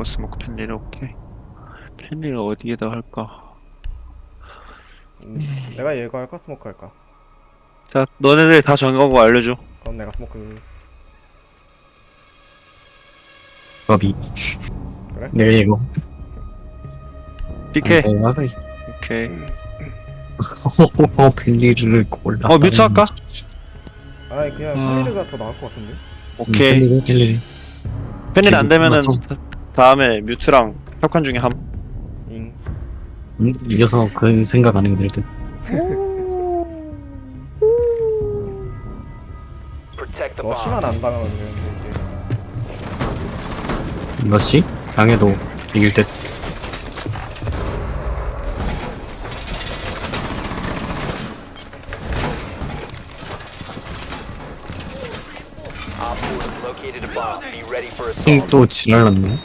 뭐 스모크 펜리를 오케이 펜리를 어디에다 할까? 음, 내가 얘가 할까? 스모크 할까? 자 너네들 다 정하고 알려줘. 그럼 내가 스모크 법이 그래? 네 이거. PK 네, 하루 오케이. 어 빌리를 골라 어 뮤트 할까? 아니 그냥 아. 펠리드가 더 나을 것 같은데? 오케이. 빌리 펜리. 안 되면은 끝났어. 다- 다음에 뮤트랑 협관 중에 함. 잉 음, 이겨서 그 생각 안 해도 될 듯. Protect the 러시만 bomb. 안 당하면 되는데 이제 러시? 당해도 이길 듯. Op 4 has located a bomb. Be ready for assault. 핑또 지랄났네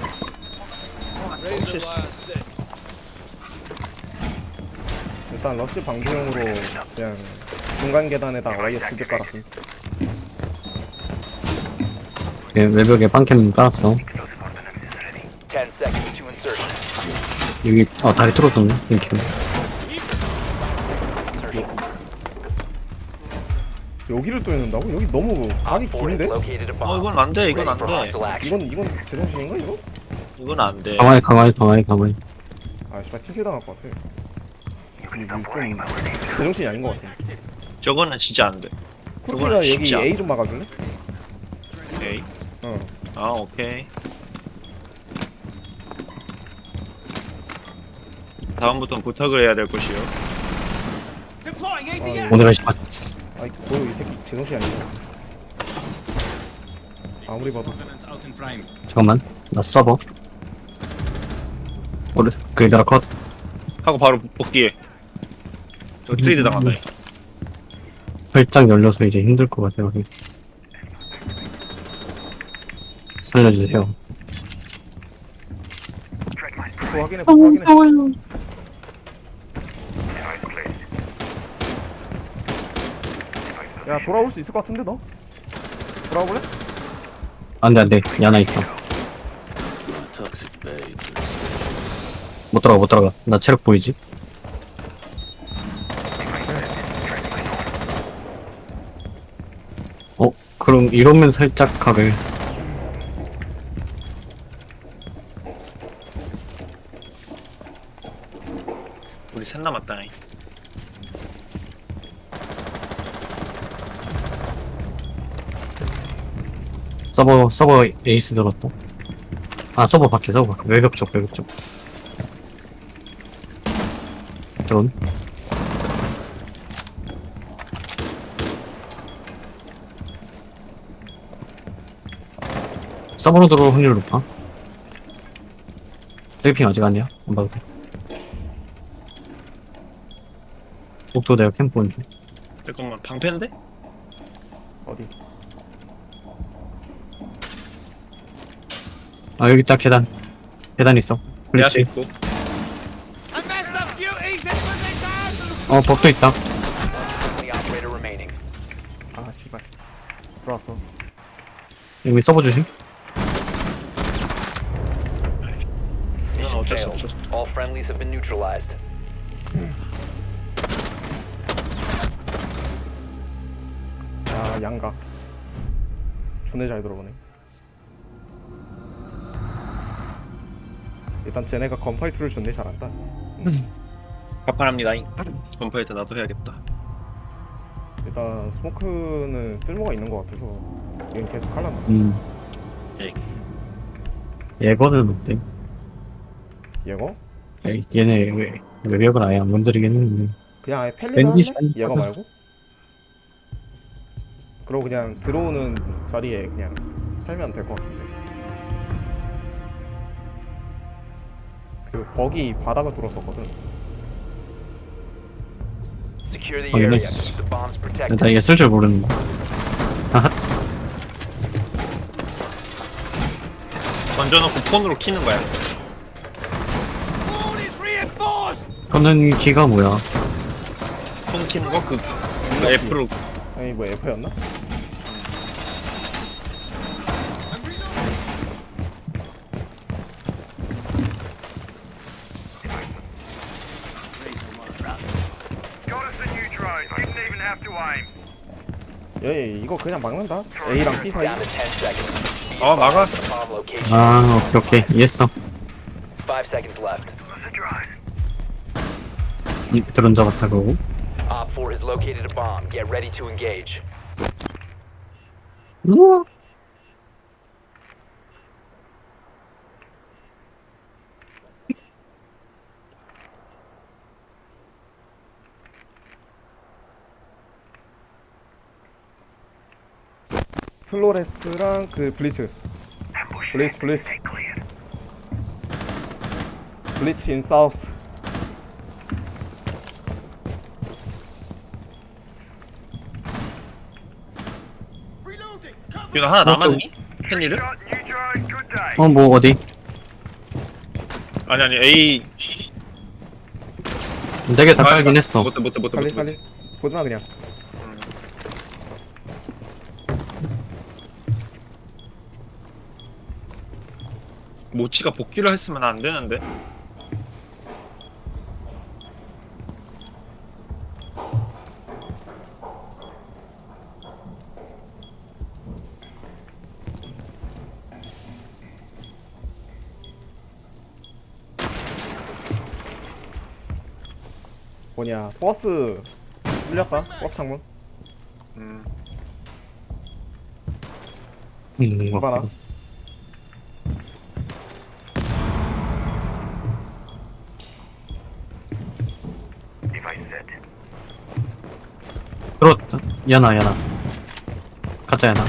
일단 러시 방지용으로 그냥 중간 계단에다 와이어 두개 깔았음 예, 외벽에 빵캠 깔았어 10 seconds to insertion. 여기 어 다리 뚫어줬네 땡큐 여기를 뚫는다고? 여기 너무 각이 Op 4 has 긴데? located a bomb. 어 이건 안돼 이건 안돼 hostile action. 이건 이건 제정신인가 이거? 이건 안 돼. 강화해 강화해 강화해 강화해 아 씨발 팅킬 당할 것 같아. 좀 제정신이 아닌 것 같아. 저거는 진짜 안 돼. 쿠키가 그건 여기 쉽지 않아. A 좀 막아줄래? 오케이 어. 아 오케이. 다음부터는 부탁을 해야 될 것이요. 오늘 한 시봤어. 아이 뭐이 새끼 제정신이 아니야. 아무리 봐도. 잠깐만. 나 서버 오래 그리다라 컷. 하고 바로 복귀해. 저 트레이드 당한다. 활짝 열려서 이제 힘들 것 같아요 여기. 살려주세요. 또 확인해 또 확인해 야 돌아올 수 있을 것 같은데 너? 돌아올래? 안돼 안돼. 야나 있어 못 들어가 못 들어가. 나 체력 보이지? 어 그럼 이러면 살짝 각을 우리 셋 남았다 서버 서버 에이스 들었다. 아 서버 밖에 서버 밖에. 외벽 쪽 외벽 쪽 드론 서버로 들어올 확률 높아. 트리핑 아직 아니야? 안 봐도 돼. 복도 내가 캠프 온중. 잠깐만 방패인데? 어디? 아 여기 딱 계단. 계단 있어. 내가 블리치 있고 어 법도 있다 Only operator remaining. 아 씨발 들어왔어 여기 서버 주심 이건 어쩔 수 Failed. 없어 All friendlies have been neutralized. 야 양각 존내 잘 들어보네 일단 쟤네가 건파이트를 존내 잘한다 가판합니다 건파이터 나도 해야겠다 일단 스모크는 쓸모가 있는 것 같아서 얘는 계속 할란다 음 오케이. 예거는 어때? 얘거? 에이, 얘네 왜 외벽을 아예 안 건드리긴 했는데 그냥 아예 펠리를 왠지 할래? 잘 얘가 받아. 말고? 그러고 그냥 들어오는 자리에 그냥 살면 될 것 같은데 그 버기 바닥을 뚫었었거든 Secure the Oh, area. nice. Keep the bombs protected. 나얘쓸줄 모르는데 던져놓고 폰으로 키는 거야 걷는 키가 뭐야 폰 키는 거 그 그 F로 아니 뭐 F였나? 에이 이거 그냥 막는다 A랑 B 사이 Down to 10 seconds. 아 막아. 아 오케이 오케이 이해했어 5 seconds left. 이 드론 잡았다 그러고 Op 4 has located a bomb. Get ready to engage. 우와 플로레스랑 그 블리츠. 블리츠 블리츠. 블리츠 인 사우스. 이거 하나 남았니? 헨리를? 어뭐 어디? 아니 아니 A. 네개 다 깔긴 했어. 못해 못해 못해 빨리 빨리. 보지마 그냥 모치가 복귀를 했으면 안 되는데? 뭐냐 버스 뚫렸다 버스 창문. 음. 봐라 야나 야나 가짜 야나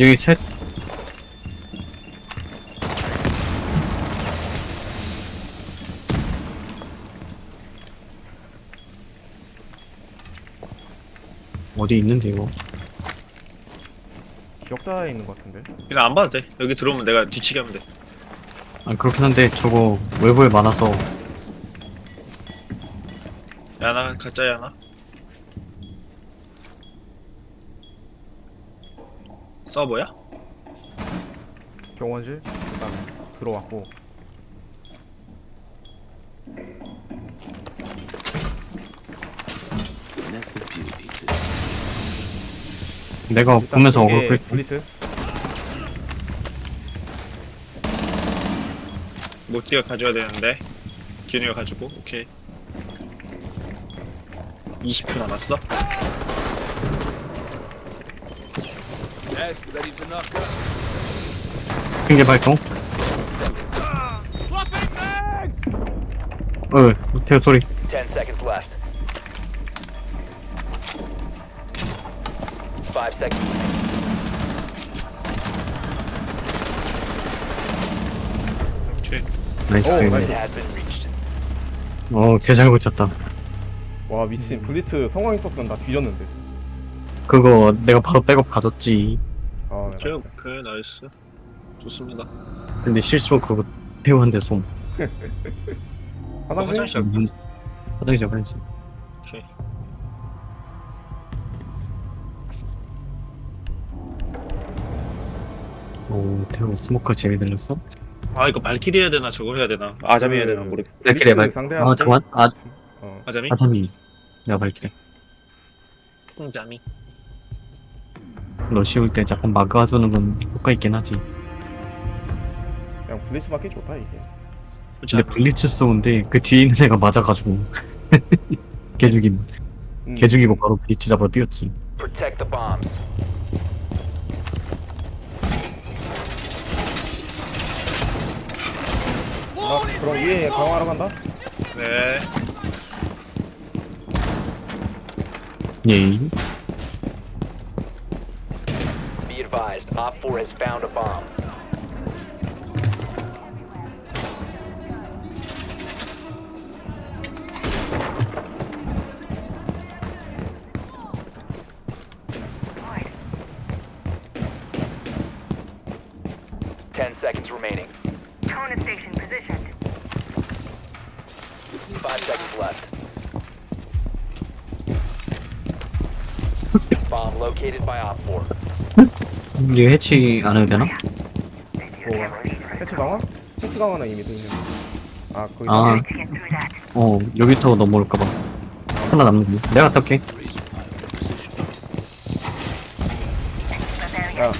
여기 셋. 어디 있는데 이거? 기억자에 있는 것 같은데? 그냥 안 봐도 돼. 여기 들어오면 내가 뒤치기 하면 돼 아 그렇긴 한데 저거 외부에 많아서. 야나 가짜 야나? 서버야? 경원실? 일단 들어왔고. 내가 일단 보면서 이게 어그로 끌 블리츠 모찌가 가져야 되는데 기훈이가 가지고 오케이 20초 남았어? 핑계 발동 어 태우 소리 10 seconds left. 5 seconds. 오케이 나이스. Reached. 어 개잘 고쳤다. 와 미친. 블리츠 성공 있었으면 나 뒤졌는데. 그거 내가 바로 백업 가졌지. 아 오케이 오케이. 나이스. 좋습니다. 근데 실수로 그거 태우한테 솜 화장실? 화장실 문- 화장실 화장실. 오케이. 오 태우 스모커 재미 들렸어? 아 이거 발키리 해야 되나? 저거 해야 되나? 아잠이 해야 되나? 모르겠 발키리 발 상대하는데 아아 어. 아잠이? 아잠이 내가 발키리. 아잠이 너 씌울 때 잠깐 막아두는 건 효과 있긴 하지. 그냥 블리츠 맞기 좋다 이게. 근데 블리츠 쏘는데 그 뒤에 있는 애가 맞아가지고. 개죽임. 음. 개죽이고 바로 블리츠 잡아 뛰었지. Protect the bombs. 나 그럼 위에 강화하러 간다? 네 예이 Be advised, Op 4 has found a bomb. 이거 해치 안 해도 되나? 뭐 해치 강화? 패치 강화는 이미 돼 있는데. 아 거기 아. 어, 여기 타고 넘어올까봐. 하나 남는 거. 내가 갔다 올게. 야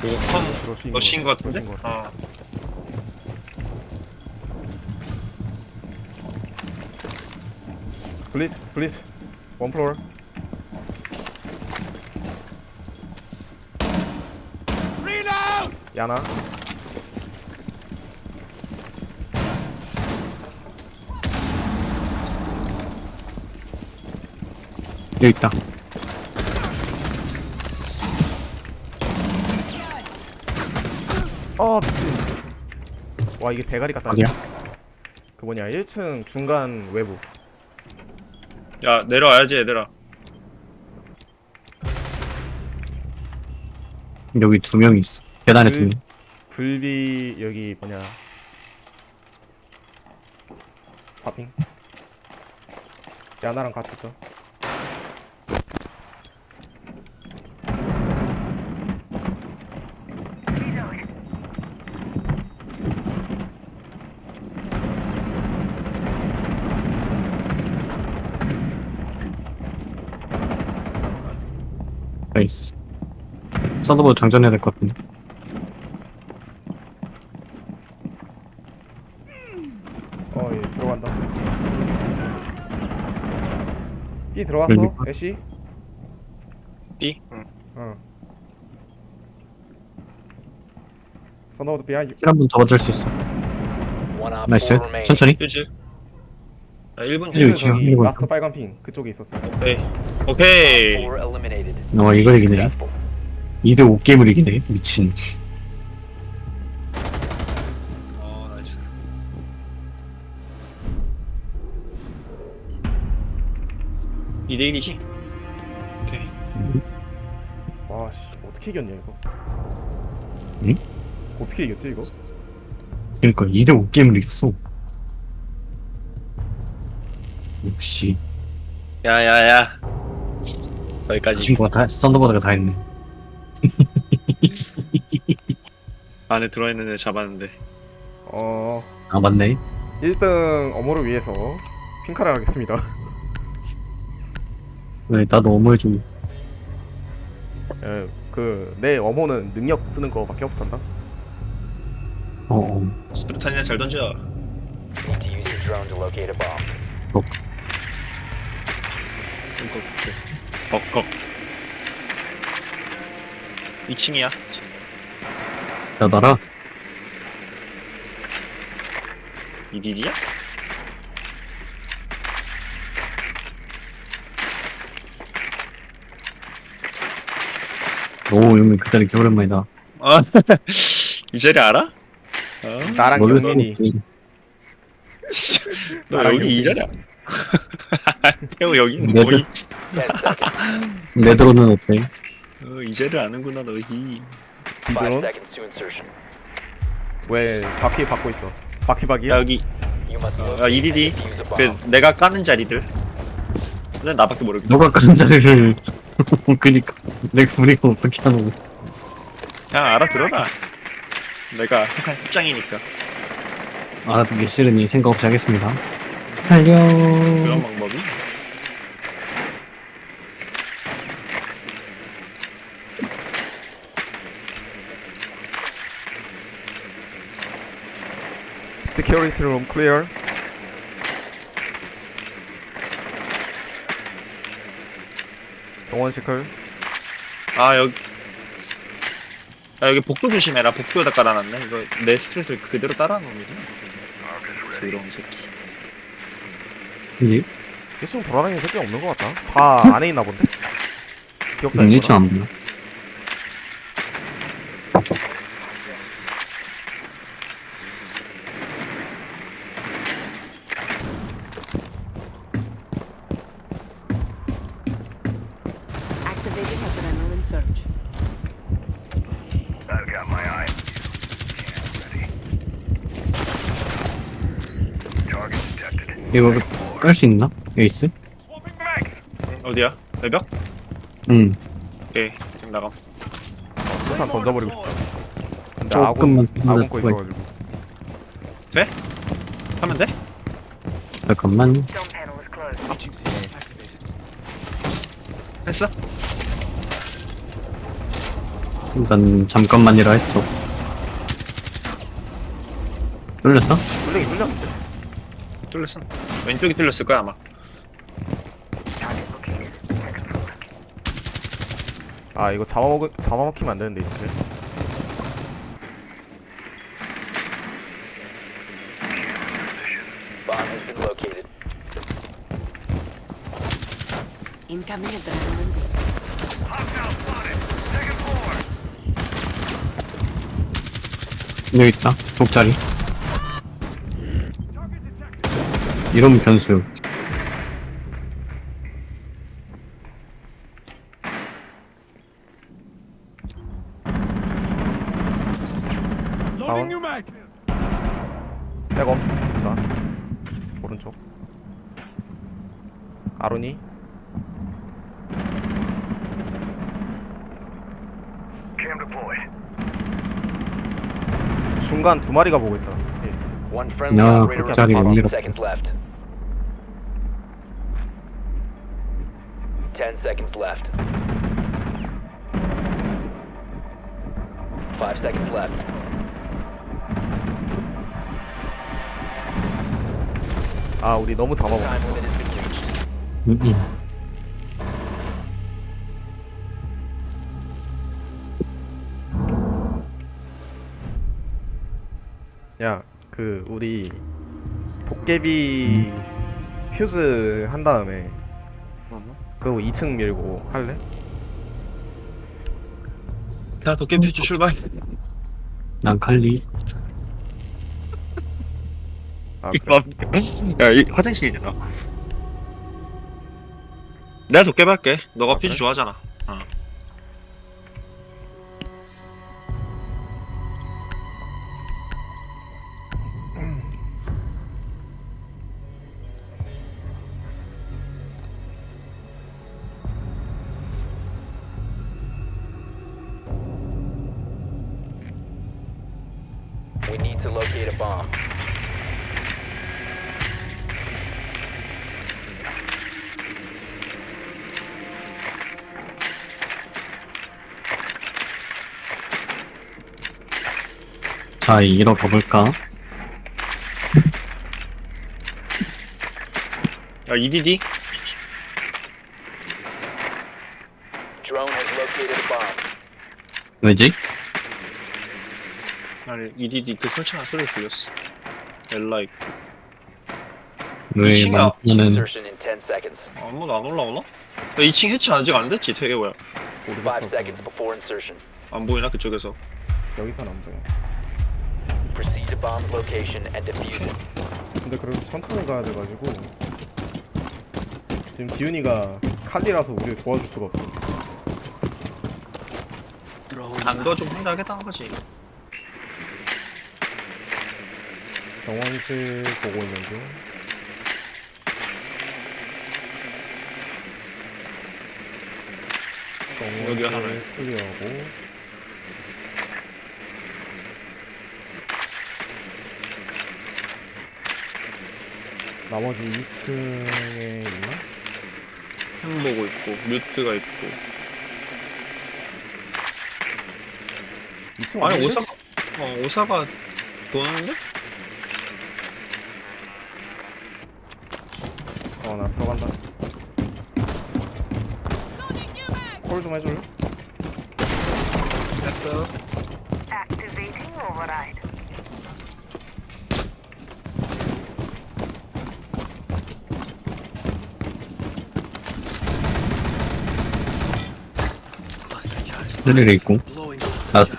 그거 컴 그러신 러시인 거 같은데? 거 어. 플리즈 플리즈 원 플로어. 야나 여기 있다. 아 미친 와 이게 대가리 같다 어디야? 그 뭐냐 1층 중간 외부 야 내려와야지 얘들아 여기 두 명 있어. 계단에 두 명. 불비 여기 뭐냐 사핑 야나랑 같이 있어 나이스. 서드보드 장전해야 될 것 같은데. 어예 들어간다 B 들어갔어 여기. 애쉬 B? 응. 응 선호도 B야 힐한번 더 받을 수 있어. One op 나이스. 4 remaining. 천천히. 휴즈 야 1분 휴즈 휴즈 위치요. 저기 이거 라스트 빨간 핑 그쪽에 있었어 오케이 오케이 4 eliminated. 어, 이걸 이기네. Successful. 2대5 게임을 이기네. 미친. 2대1이지? 오케이. 아씨 어떻게 이겼냐 이거? 응? 어떻게 이겼지 이거? 그러니까 2대5 게임을 이겼어. 역시. 야야야. 여기까지. 그 친구가 다 썬더버드가 다 했네. 안에 들어있는 애 잡았는데. 어 아 맞네. 1등 어머를 위해서 핑카를 하겠습니다. 왜, 나도 어머해주고. 예, 그내 어머는 능력 쓰는 거밖에 없단다 어, 어. 수류탄이나 잘 던져 Need to use your drone to locate a bomb. 벅벅 2층이야 야, 나라. 이딜이야? 오, 영민 그다리 이렇게 오랜만이다. 아, 이 자리 알아? 어? 나랑 모를 수 영민이 없지. 진짜 너 나랑 여기 이 영민이. 자리야? 형 여기 네드. 뭐이? 10 seconds. 네드로는 어때? 어, 이 자리 아는구나 너희 5 비드론 seconds to insertion. 왜 바퀴 받고 있어 야 바퀴박이야? 여기 You must 어, locate 야 and 이리디 defuse a 그. 내가 까는 자리들 근데 나밖에 모르겠 너가 까는 자리를. 그니까. 내가 우리가 어떻게 하는 거. 그냥 알아들어라 내가 협장이니까 알아듣기 싫으니 생각 없이 하겠습니다. 달려. 그런 방법이 Security room clear 정원 시클. 아 여기 아 여기 복도 조심해라. 복도에다 깔아놨네. 이거 내 스트레스를 그대로 따라놓는 더러운 새끼. 이 대충 돌아다니는 새끼 없는 것 같다. 다 안에 있나 본데? 기억자 응, 1층 안 보여. 이거 깔 수 있나? 에이스? 어디야? 외벽? 응. 오케이 지금 나감 일단 던져버리고 싶다 근데 아군 조금만 아군 거더 있어가지고 하면 돼? 잠깐만. 했어? 일단 잠깐만이라 했어 뚫렸어? 뚫리긴 뚫렸는데 뚫렸어 왼쪽이 뚫렸을 거야 아마. 아 이거 잡아먹 잡아먹히면 안 되는데 이렇게 Bomb has been located. Incoming adrenaline. 여기 있다 북자리 이러면 변수 다운 백업 나 오른쪽 아로니 Cam deployed. 중간 두 마리가 보고 있다 예. One friendly 야, operator 갑자기. Seconds left. Ten seconds left. Five seconds left. 아 우리 너무 잡아먹 Time limit has been reached. 음, 음. 야그 우리 도깨비 퓨즈 한 다음에 그리고 2층 밀고 할래? 자 도깨비추 출발 난 칼리 아이 그래 맘- 야, 이 화장실이잖아. 내가 도깨비 할게. 너가 아, 퓨즈 그래? 좋아하잖아. 자 이러 가볼까 야, EDD? Drone has located a bomb. 왜지? 아니, EDD 그 설치한 소리 들렸어. 엘라 있고. 왜. 많으면은 Insertion in ten seconds. 아무도 안 올라오나? 야, 2층 해치 아직 안 됐지, 되게 뭐야. Five seconds before insertion. 안 보이나, 그쪽에서. 여기선 안 보여 to bomb location and defuse it. 근데 그래도 천천히 가야 돼가지고 지금 기훈이가 칼리라서 우리를 도와줄 수가 없어 안도 좀 황당하겠다는 거지. 정원실 보고 있는 중 여기 하나. 정원실 클리어하고 나머지 2층에 있나? 햄 보고 있고, 뮤트가 있고. 2층 아니, 아닌데? 오사가, 어, 오사가 도는데? 어, 나 들어간다. 콜 좀 해줄래? 됐어. Activating override. 칼리를 있고 라스트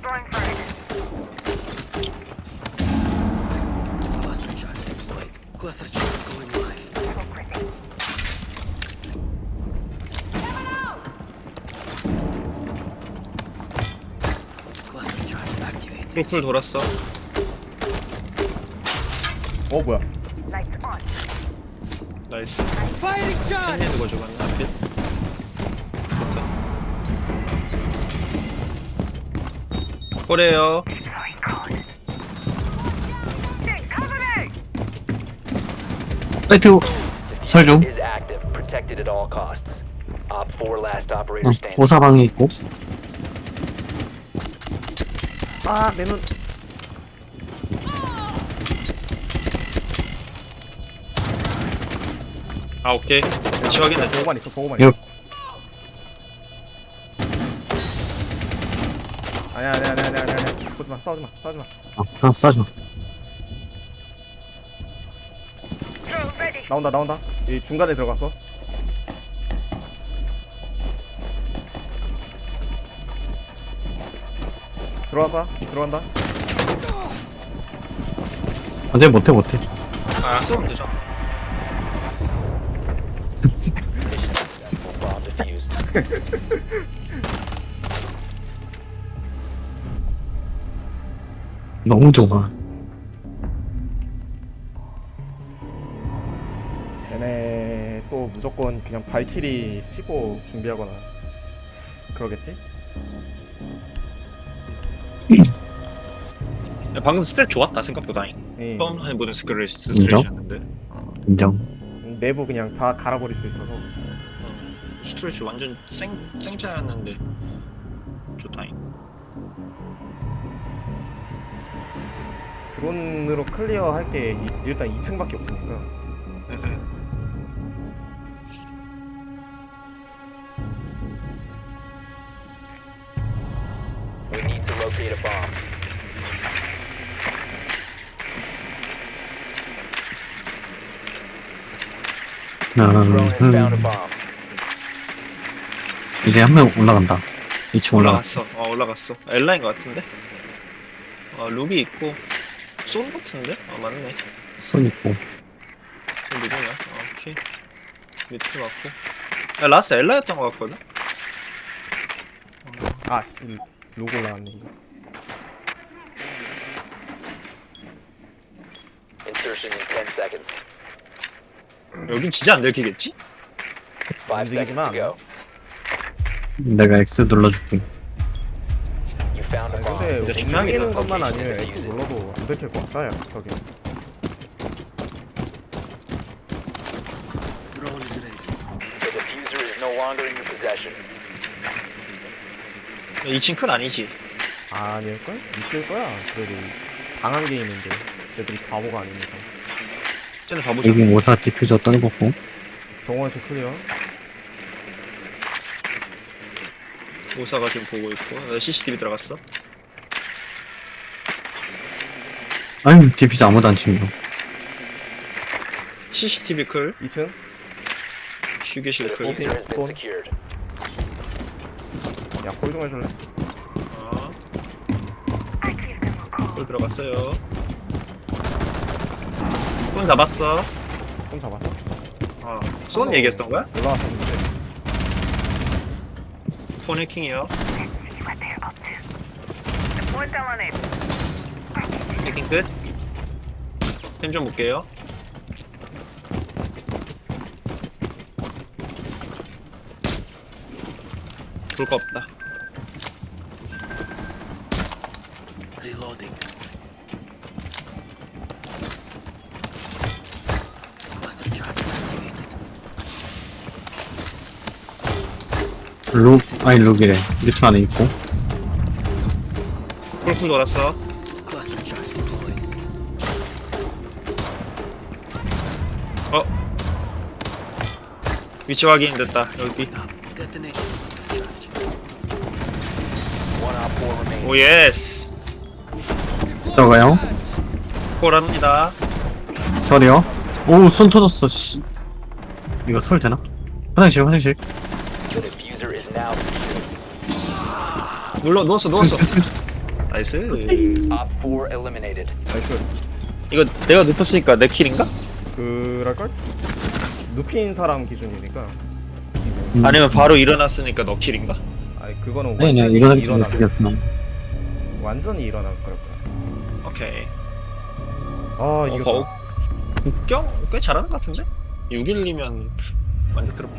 Throwing fire. 프로풀 돌았어. 어, 뭐야? 나이스 팬이 누가 죽었나? 필? 좋다 꼬래요 파이트 설중 is active, protected at all costs. Op 4 last operator standing. 오사방에 있고 아, 매문. 아 오케이 위치 확인했어 보고만 있어, 보고만 여- 있어. 아니야, 아니야, 아니야, 아니야, 아니야. 보지 마, 싸우지 마, 싸우지 마. 어, 그냥 싸지마 Drone ready. 나온다, 나온다. 이 중간에 들어갔어. 들어간다, 들어간다. 안돼 못해 못해 아 쏘면 되죠 Bomb defused. 너무 좋아 쟤네 또 무조건 그냥 발키리 씌고 준비하거나 그러겠지? 야, 방금 스탯 좋았다 생각보다 예. 처음 해보는 스크를 인정? 스트레이였는데 인정 내부 그냥 다 갈아버릴 수 있어서. 스트레이치 완전 생, 생짜였는데. 좋다잉. 드론으로 클리어 할 게 일단 2층밖에 없으니까 이제 한 명 올라간다. 2층 올라갔어. 올라갔어. 어 올라갔어. 엘라인 것 같은데? 어 루비 있고. 쏜 같은데? 어 맞네. 손 있고. 저 누구냐 어, 오케이. 밑에 맞고. 야 라스트 엘라였던 것 같거든? 아 씨, 이 로고 올라갔네 이거 Insertion in 10 seconds. 여긴 진짜 안 들키겠지? 5 seconds 움직이지만 to go. 내가 X 눌러줄게 You found a bomb. 근데 움직이는 빅마켓은 것만 아니면 X 눌러도 안 들킬 것 같다 야 저기 The diffuser is no longer in your possession. 2층 큰 아니지 아닐걸? 있을 거야 그래도 방한 게 있는데 쟤들이 바보가 아니니까 쟤네. 여기 오사 디퓨저 떨궜고. 정원실 클리어. 오사가 지금 보고 있고 나 CCTV 들어갔어? 아유 디퓨저 아무도 안 챙겨. CCTV 클? 2층? 휴게실 클? Diffuser has been Phone. secured. 야콜 좀 해줄래? 어, call. 클 들어갔어요 손 잡았어 좀 잡았어? 어, 쏜 얘기했던 거야? 올라왔었는데 폰 해킹이요. 해킹 끝. 펜좀 볼게요. 볼 거 없다. 룩 아니 룩이래 리트 안에 있고 폴풀 돌았어. 어. 위치 확인 됐다. 여기. One op 4 remaining. 오 예스. 들어가요 콜합니다. 설이요 오손 터졌어 씨 이거 설 되나? 화장실 화장실 The diffuser is now secured. 눌러 누웠어 누웠어. 나이스. Op 4 eliminated. 나이스 이거 내가 눕혔으니까 내 킬인가? 그럴걸? 눕힌 사람 기준이니까 음. 아니면 바로 일어났으니까 너 킬인가? 아니 그거는 아니 아니 완전히 일어나기 전에 일어나 죽였어 완전히 일어날 그럴 거야 오케이. 아 어, 이거 거, 국경 꽤 잘하는 것 같은데? 6일이면 완전 그렇다.